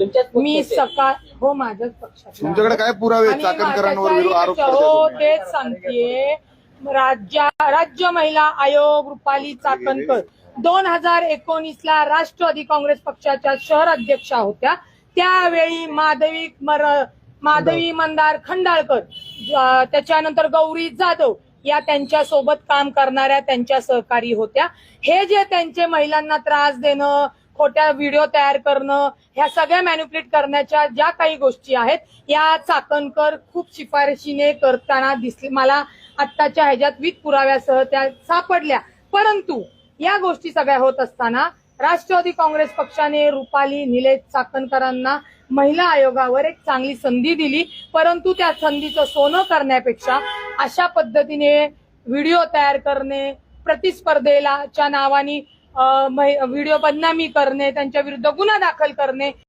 तुमच्याच मी पक्षाचे. सकाळ हो माझ्याच पक्षात तुमच्याकडे काय पुरावे आहेत? चाकणकरांवर विरो- आरोप हो करताय तुम्ही? तेच सांगतेय राज्य राज्य महिला आयोग रुपाली चाकणकर दोन हजार एकोणीस ला राष्ट्रवादी काँग्रेस पक्षाच्या शहर अध्यक्षा होत्या त्यावेळी माधवी मर माधवी मंदार खंडाळकर अं, त्याच्यानंतर गौरी जाधव या त्यांच्यासोबत काम करणाऱ्या त्यांच्या सहकारी होत्या हे जे त्यांचे महिलांना त्रास देणं खोट्या व्हिडिओ तयार करणं ह्या सगळ्या मॅन्युप्लेट करण्याच्या ज्या काही गोष्टी आहेत या चाकणकर खूप शिफारशीने करताना दिसले. मला आत्ताच्या ह्याच्यात विथ पुराव्यासह त्या सापडल्या. परंतु या गोष्टी सगळ्या होत असताना राष्ट्रवादी काँग्रेस पक्षाने रुपाली निलेश चाकणकरांना महिला आयोगावर एक चांगली संधी दिली. परंतु त्या संधीचं सोनं करण्यापेक्षा अशा पद्धतीने व्हिडिओ तयार करणे प्रतिस्पर्धेला च्या नावाने व्हिडिओ बदनामी करणे त्यांच्या विरुद्ध गुन्हा दाखल करणे